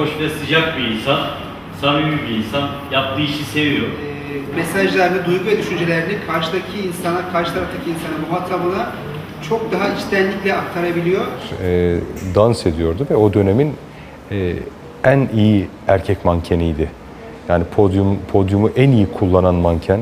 hoş ve sıcak bir insan, samimi bir insan, yaptığı işi seviyor. Ee, mesajlarını, duygu ve düşüncelerini karşıdaki insana, karşı taraftaki insana, muhatabına çok daha içtenlikle aktarabiliyor. e, dans ediyordu ve o dönemin e, en iyi erkek mankeniydi. Yani podyum podyumu en iyi kullanan manken.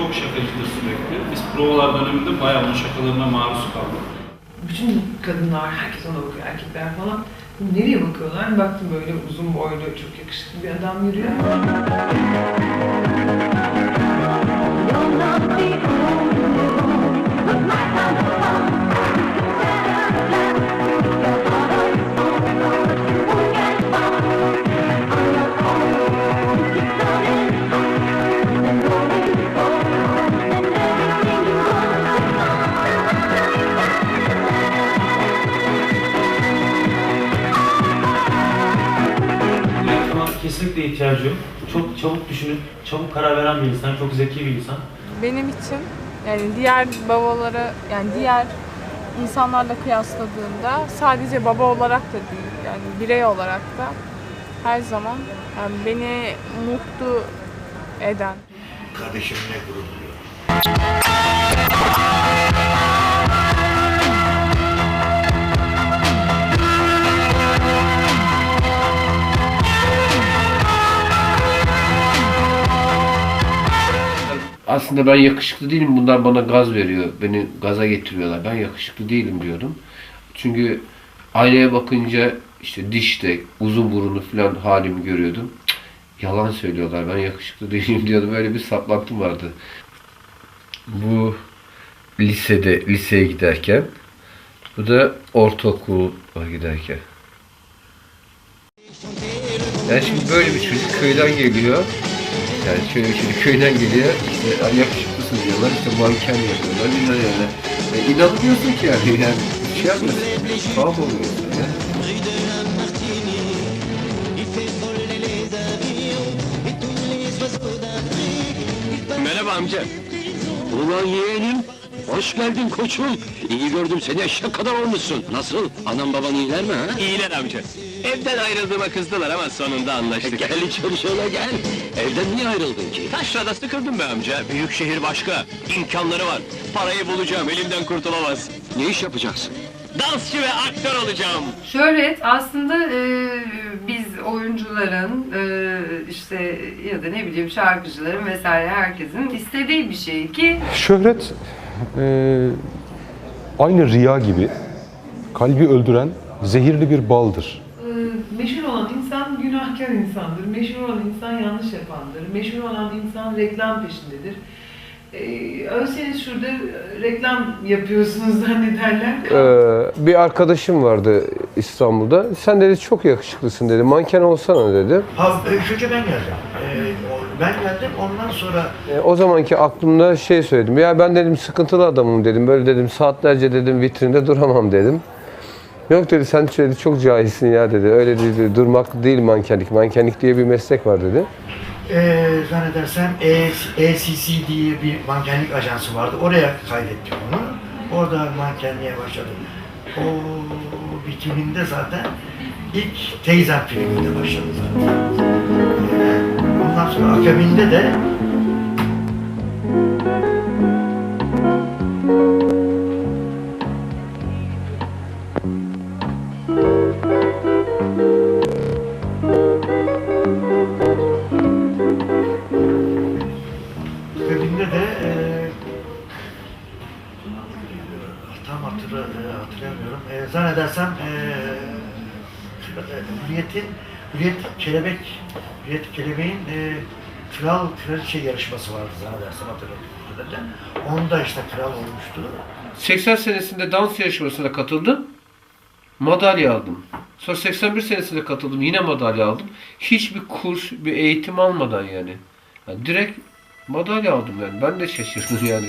Çok şakacıdır sürekli. Biz provalar döneminde bayağı onun şakalarına maruz kaldık. Bütün kadınlar, herkes ona bakıyor, erkekler falan. Nereye bakıyorlar? Baktım böyle uzun boylu, çok yakışıklı bir adam yürüyor. Yönetmene kesinlikle ihtiyacı yok. Çok çabuk düşünüp çabuk karar veren bir insan, çok zeki bir insan. benim için yani diğer babalara yani diğer insanlarla kıyasladığımda sadece baba olarak da değil yani birey olarak da her zaman yani beni mutlu eden kardeşimle gurur duyuyorum. Aslında ben yakışıklı değilim. Bunlar bana gaz veriyor. Beni gaza getiriyorlar. Ben yakışıklı değilim diyordum. Çünkü aynaya bakınca işte dişte, uzun burunlu falan halimi görüyordum. Yalan söylüyorlar. Ben yakışıklı değilim diyordum. Öyle bir saplantım vardı. Bu lisede, liseye giderken. Bu da ortaokula giderken. Yani şimdi böyle bir çocuk köyden geliyor. Yani şöyle bir çocuk köyden geliyor. İşte "Ay, yakışıklısın diyorlar. işte manken yapıyorlar. Bilmem yani. E, inanmıyorsun ki yani. yani şey yapmıyorsun. Tuhaf oluyorsun ya. Merhaba amca. Ulan yeğenim. Hoş geldin koçum. İyi gördüm seni eşek kadar olmuşsun. Nasıl? Anam baban iyiler mi ha? İyiler amca. Evden ayrıldığıma kızdılar ama sonunda anlaştık. Gel içeri şöyle gel. Evden niye ayrıldın ki? Taşrada sıkıldım be amca. Büyük şehir başka. İmkanları var. Parayı bulacağım. Elimden kurtulamaz. Ne iş yapacaksın? Dansçı ve aktör olacağım. Şöhret aslında e, biz oyuncuların e, işte ya da ne bileyim şarkıcıların vesaire herkesin istediği bir şey ki Şöhret e, aynı riya gibi kalbi öldüren zehirli bir baldır. Ee, günahkar insandır. Meşhur olan insan yanlış yapandır. Meşhur olan insan reklam peşindedir. Ee, ölseniz şurada e, reklam yapıyorsunuz zannederler. Ee, bir arkadaşım vardı İstanbul'da. Sen dedi çok yakışıklısın dedi. Manken olsana dedi. Ha, e, önce ben geldim. E, o- ben geldim ondan sonra E, o zamanki aklımda şey söyledim. Ya ben dedim sıkıntılı adamım dedim. Böyle dedim saatlerce dedim vitrinde duramam dedim. Yok dedi sen dedi, çok cahilsin ya dedi. Öyle dedi durmak değil mankenlik. Mankenlik diye bir meslek var dedi. e, zannedersem E- ECC diye bir mankenlik ajansı vardı. Oraya kaydettim onu. Orada mankenliğe başladım. O bitiminde zaten ilk teyzem filminde başladı zaten. E, ondan sonra akabinde de zannedersem Hürriyet'in Hürriyet Kelebek Hürriyet Kelebeğin e, Kral Kraliçe yarışması vardı zannedersem derlerdi. Onda işte kral olmuştu. 80 senesinde dans yarışmasına katıldım. Madalya aldım. Sonra 81 senesinde katıldım. Yine madalya aldım. Hiçbir kurs, bir eğitim almadan yani. yani direkt madalya aldım yani. Ben de şaşırdım yani.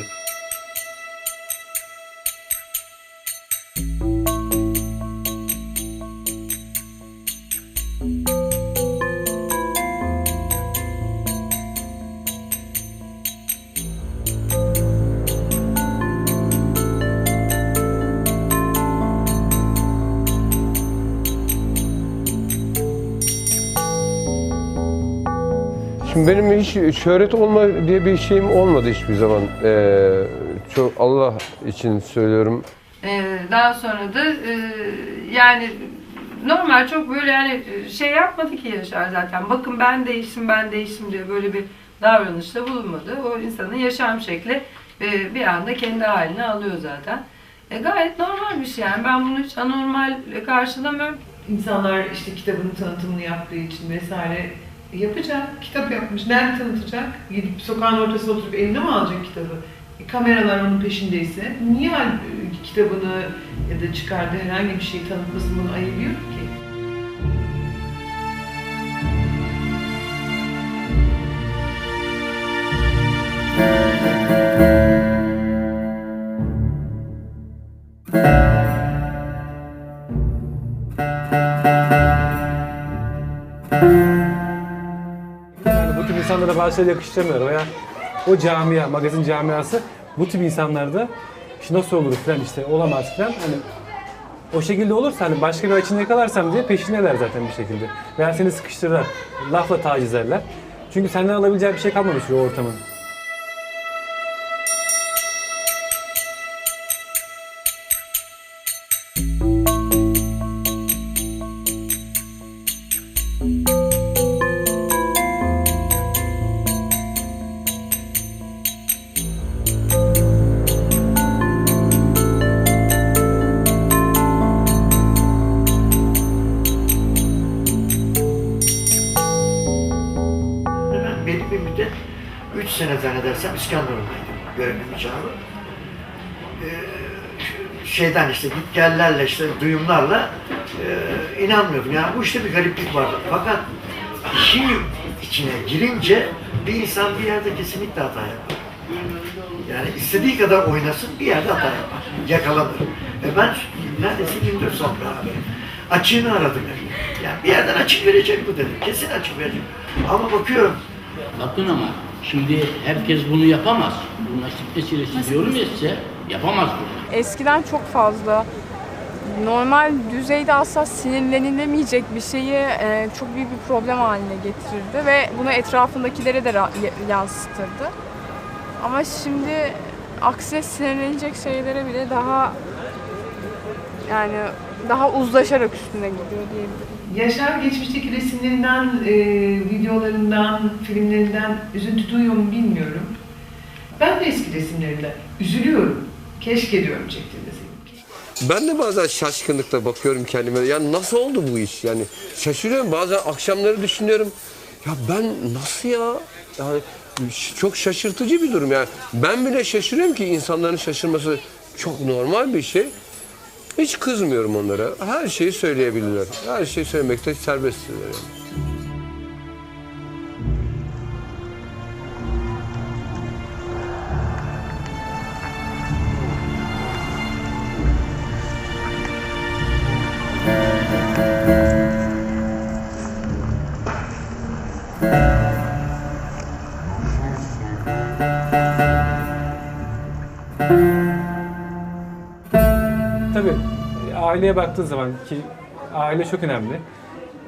Benim hiç şöhret olma diye bir şeyim olmadı hiçbir zaman. Ee, çok Allah için söylüyorum. Ee, daha sonra da e, yani normal çok böyle yani şey yapmadı ki Yaşar zaten. Bakın ben değiştim, ben değiştim diye böyle bir davranışta bulunmadı. O insanın yaşam şekli e, bir anda kendi halini alıyor zaten. E, gayet normal bir şey yani. Ben bunu hiç anormal karşılamıyorum. İnsanlar işte kitabın tanıtımını yaptığı için vesaire yapacak. Kitap yapmış. Nerede tanıtacak? Gidip sokağın ortasına oturup eline mi alacak kitabı? E, kameralar onun peşindeyse niye e, kitabını ya da çıkardığı herhangi bir şeyi tanıtmasını bunu ayırıyor şeyleri yakıştıramıyorum veya o camia, magazin camiası bu tip insanlarda işte nasıl olur falan işte olamaz falan hani o şekilde olursa hani başka bir açını yakalarsam diye peşindeler zaten bir şekilde. Veya seni sıkıştırırlar, lafla taciz ederler. Çünkü senden alabileceği bir şey kalmamış o ortamın. İskenderun'daydım. Görevimi çağırıp. Ee, şeyden işte git gellerle işte duyumlarla e, inanmıyordum. Yani bu işte bir gariplik vardı. Fakat işin içine girince bir insan bir yerde kesinlikle hata yapar. Yani istediği kadar oynasın bir yerde hata yapar. Yakalanır. Ve ben neredeyse 24 saat beraber. Açığını aradım yani. yani bir yerden açık verecek bu dedim. Kesin açık verecek. Ama bakıyorum Bakın ama şimdi herkes bunu yapamaz. Bu nasip meselesi diyorum ya size. Yapamaz bunu. Eskiden çok fazla normal düzeyde asla sinirlenilemeyecek bir şeyi e, çok büyük bir problem haline getirirdi ve bunu etrafındakilere de yansıtırdı. Ama şimdi aksine sinirlenecek şeylere bile daha yani daha uzlaşarak üstüne gidiyor diyebilirim. Yaşar geçmişteki resimlerinden, e, videolarından, filmlerinden üzüntü duyuyor mu bilmiyorum. Ben de eski resimlerinden üzülüyorum. Keşke diyorum çektiğimde Ben de bazen şaşkınlıkla bakıyorum kendime. Yani nasıl oldu bu iş? Yani şaşırıyorum. Bazen akşamları düşünüyorum. Ya ben nasıl ya? Yani çok şaşırtıcı bir durum yani. Ben bile şaşırıyorum ki insanların şaşırması çok normal bir şey. Hiç kızmıyorum onlara. Her şeyi söyleyebilirler. Her şeyi söylemekte serbestler yani. Aileye baktığın zaman ki aile çok önemli.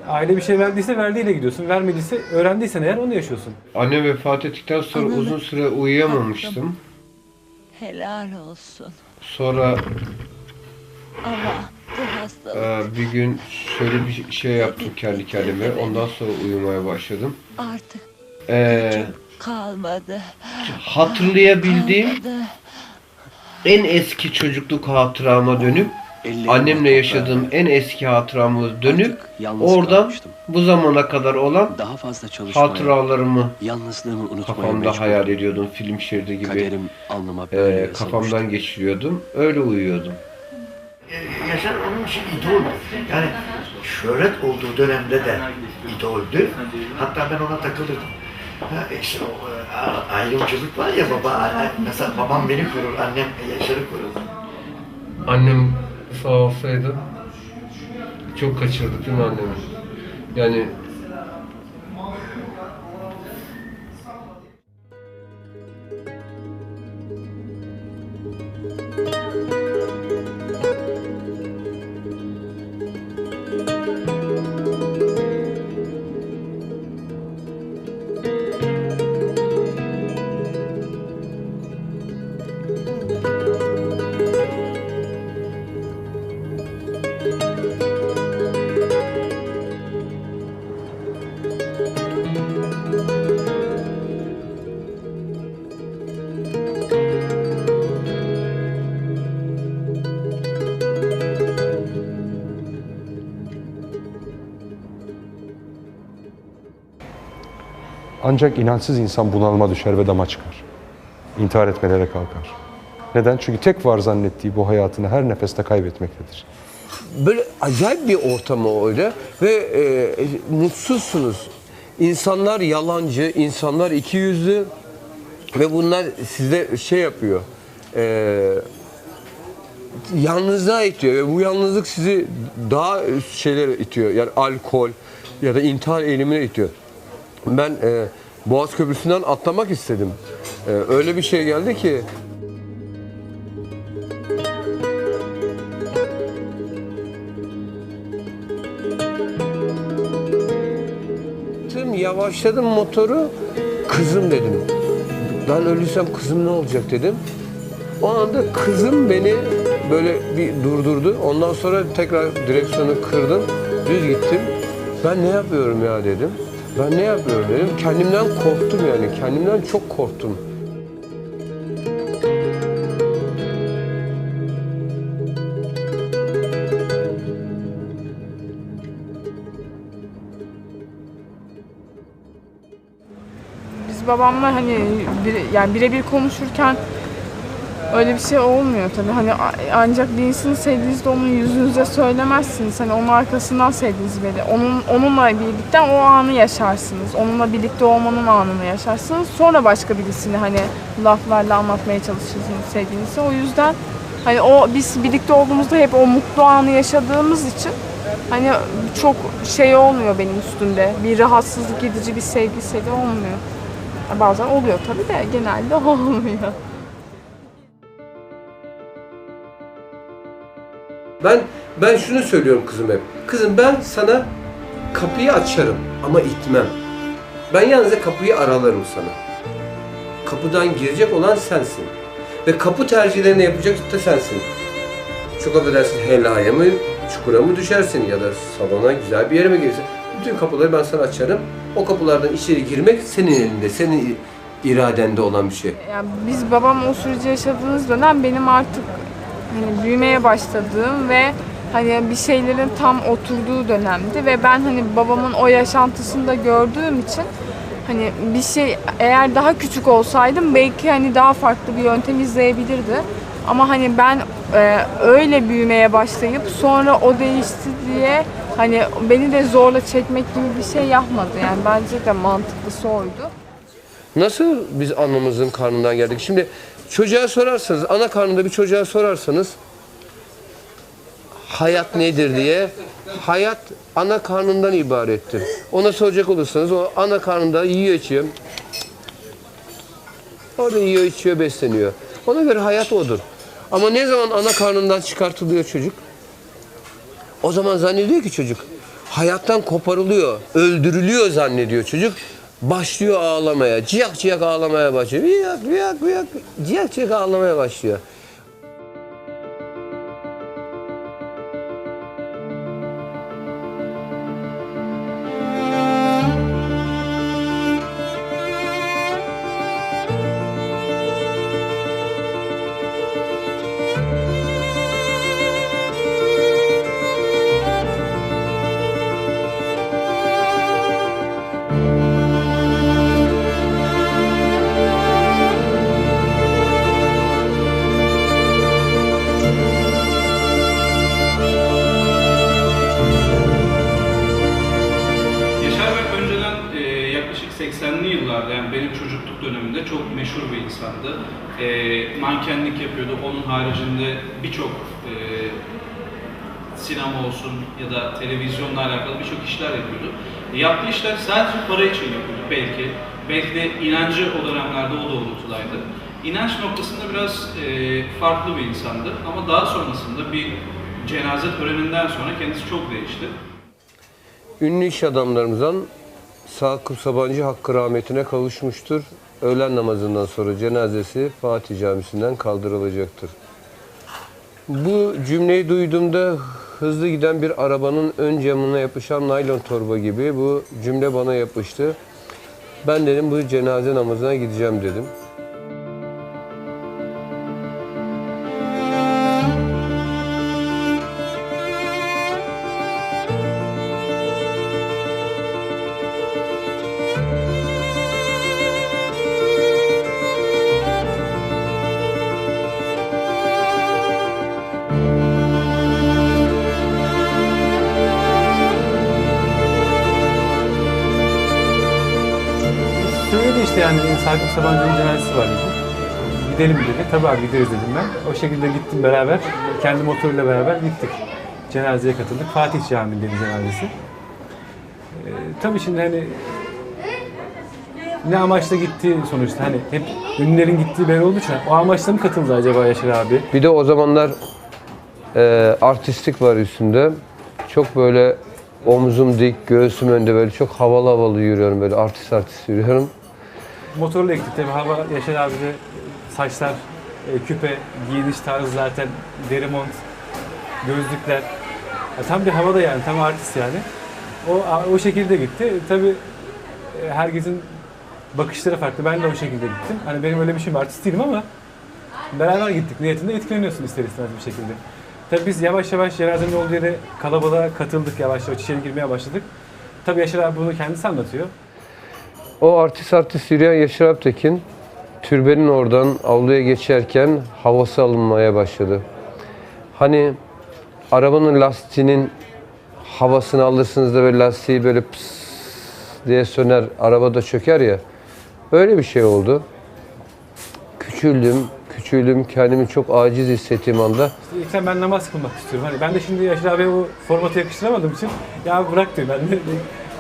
Aile bir şey verdiyse verdiğiyle gidiyorsun. Vermediyse öğrendiysen eğer onu yaşıyorsun. Anne vefat ettikten sonra uzun süre uyuyamamıştım. Helal olsun. Sonra Ama bu hastalık e, bir gün şöyle bir şey yaptım kendi kendime. Ondan sonra uyumaya başladım. artık E, kalmadı. hatırlayabildiğim Kalmadı. en eski çocukluk hatırama dönüp annemle yaşadığım en eski hatıramı dönüp oradan bu zamana kadar olan Daha fazla çalışmaya, hatıralarımı yalnızlığımı unutmaya kafamda hayal ediyordum film şeridi gibi. Kaderim alnıma Ee, böyle yazılmıştı. kafamdan geçiriyordum. Öyle uyuyordum. E, Yaşar onun için idol. Yani şöhret olduğu dönemde de idoldü. Hatta ben ona takılırdım. Ha, işte o e, ayrımcılık var ya baba, mesela babam beni korur, annem Yaşar'ı korur. Annem sağ olsaydı çok kaçırdık değil mi annemi? Yani Ancak inançsız insan bunalıma düşer ve dama çıkar. İntihar etmelere kalkar. Neden? Çünkü tek var zannettiği bu hayatını her nefeste kaybetmektedir. Böyle acayip bir ortam o öyle ve e, mutsuzsunuz. İnsanlar yalancı, insanlar iki yüzlü ve bunlar size şey yapıyor. E, yalnızlığa itiyor ve bu yalnızlık sizi daha şeylere itiyor. Yani alkol ya da intihar eğilimine itiyor. Ben e, Boğaz Köprüsü'nden atlamak istedim. E, öyle bir şey geldi ki yavaşladım motoru. Kızım dedim. Ben ölürsem kızım ne olacak dedim. O anda kızım beni böyle bir durdurdu. Ondan sonra tekrar direksiyonu kırdım. Düz gittim. Ben ne yapıyorum ya dedim. Ben ne yapıyorum dedim. Kendimden korktum yani. Kendimden çok korktum. Biz babamla hani bir, yani birebir konuşurken öyle bir şey olmuyor tabii. Hani ancak birisini sevdiğinizde onun yüzünüze söylemezsiniz. Hani onun arkasından sevdiğinizi belli. Onun onunla birlikte o anı yaşarsınız. Onunla birlikte olmanın anını yaşarsınız. Sonra başka birisini hani laflarla anlatmaya çalışırsınız sevdiğinizi. O yüzden hani o biz birlikte olduğumuzda hep o mutlu anı yaşadığımız için hani çok şey olmuyor benim üstümde. Bir rahatsızlık edici bir sevgisi de olmuyor. Bazen oluyor tabii de genelde olmuyor. Ben ben şunu söylüyorum kızım hep. Kızım ben sana kapıyı açarım ama itmem. Ben yalnızca kapıyı aralarım sana. Kapıdan girecek olan sensin. Ve kapı tercihlerini yapacak da sensin. Çok affedersin helaya mı, çukura mı düşersin ya da salona güzel bir yere mi gelirsin? Bütün kapıları ben sana açarım. O kapılardan içeri girmek senin elinde, senin iradende olan bir şey. Yani biz babam o süreci yaşadığımız dönem benim artık hani büyümeye başladığım ve hani bir şeylerin tam oturduğu dönemdi ve ben hani babamın o yaşantısını da gördüğüm için hani bir şey eğer daha küçük olsaydım belki hani daha farklı bir yöntem izleyebilirdi. Ama hani ben e, öyle büyümeye başlayıp sonra o değişti diye hani beni de zorla çekmek gibi bir şey yapmadı. Yani bence de mantıklısı oydu. Nasıl biz anamızın karnından geldik? Şimdi çocuğa sorarsanız, ana karnında bir çocuğa sorarsanız hayat nedir diye hayat ana karnından ibarettir. Ona soracak olursanız o ana karnında yiyor içiyor. Orada yiyor içiyor besleniyor. Ona göre hayat odur. Ama ne zaman ana karnından çıkartılıyor çocuk? O zaman zannediyor ki çocuk hayattan koparılıyor, öldürülüyor zannediyor çocuk. Başlıyor ağlamaya, ciyak ciyak ağlamaya başlıyor. Viyak viyak viyak, ciyak ciyak ağlamaya başlıyor. Mankenlik yapıyordu. Onun haricinde birçok e, sinema olsun ya da televizyonla alakalı birçok işler yapıyordu. E, yaptığı işler sadece para için yapıyordu belki. Belki de inancı o dönemlerde o doğrultudaydı. İnanç noktasında biraz e, farklı bir insandı ama daha sonrasında bir cenaze töreninden sonra kendisi çok değişti. Ünlü iş adamlarımızdan Sakıp Sabancı hakkı rahmetine kavuşmuştur. Öğlen namazından sonra cenazesi Fatih Camisi'nden kaldırılacaktır. Bu cümleyi duyduğumda hızlı giden bir arabanın ön camına yapışan naylon torba gibi bu cümle bana yapıştı. Ben dedim bu cenaze namazına gideceğim dedim. İşte yani Sakıp Sabancı'nın cenazesi var dedi. Gidelim dedi. Tabii abi gideriz dedim ben. O şekilde gittim beraber. Kendi motoruyla beraber gittik. Cenazeye katıldık. Fatih Camii'ndeydi cenazesi. Ee, tabii şimdi hani ne amaçla gittiği sonuçta hani hep ünlülerin gittiği belli olduğu için o amaçla mı katıldı acaba Yaşar abi? Bir de o zamanlar e, artistlik var üstünde. Çok böyle omzum dik, göğsüm önde böyle çok havalı havalı yürüyorum böyle artist artist yürüyorum. Motorla gittik tabii hava Yaşar abi de saçlar, e, küpe, giyiniş tarzı zaten deri mont, gözlükler. Ya tam bir havada yani tam artist yani. O o şekilde gitti. Tabii e, herkesin bakışları farklı. Ben de o şekilde gittim. Hani benim öyle bir şeyim artist değilim ama beraber gittik. Niyetinde etkileniyorsun ister istemez bir şekilde. Tabii biz yavaş yavaş cenazenin olduğu yere kalabalığa katıldık yavaş yavaş içeri girmeye başladık. Tabii Yaşar abi bunu kendisi anlatıyor. O artist artist yürüyen Yaşar Aptekin türbenin oradan avluya geçerken havası alınmaya başladı. Hani arabanın lastiğinin havasını alırsınız da böyle lastiği böyle pıs diye söner, arabada çöker ya. Öyle bir şey oldu. Küçüldüm, küçüldüm. Kendimi çok aciz hissettiğim anda İşte sen ben namaz kılmak istiyorum. Hani ben de şimdi Yaşar abiye bu formatı yakıştıramadığım için ya bırak diyor ben de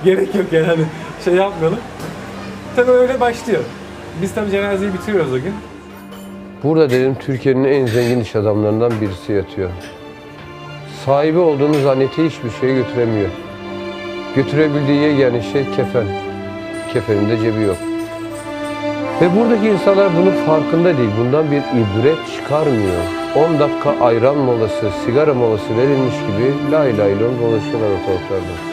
gerek yok yani hani şey yapmayalım. Tabii öyle başlıyor. Biz tabii cenazeyi bitiriyoruz o gün. Burada dedim Türkiye'nin en zengin iş adamlarından birisi yatıyor. Sahibi olduğunu zannettiği hiçbir şey götüremiyor. Götürebildiği yegane şey kefen. Kefeninde cebi yok. Ve buradaki insanlar bunun farkında değil. Bundan bir ibret çıkarmıyor. 10 dakika ayran molası, sigara molası verilmiş gibi lay lay lon dolaşıyorlar ortalıklarda.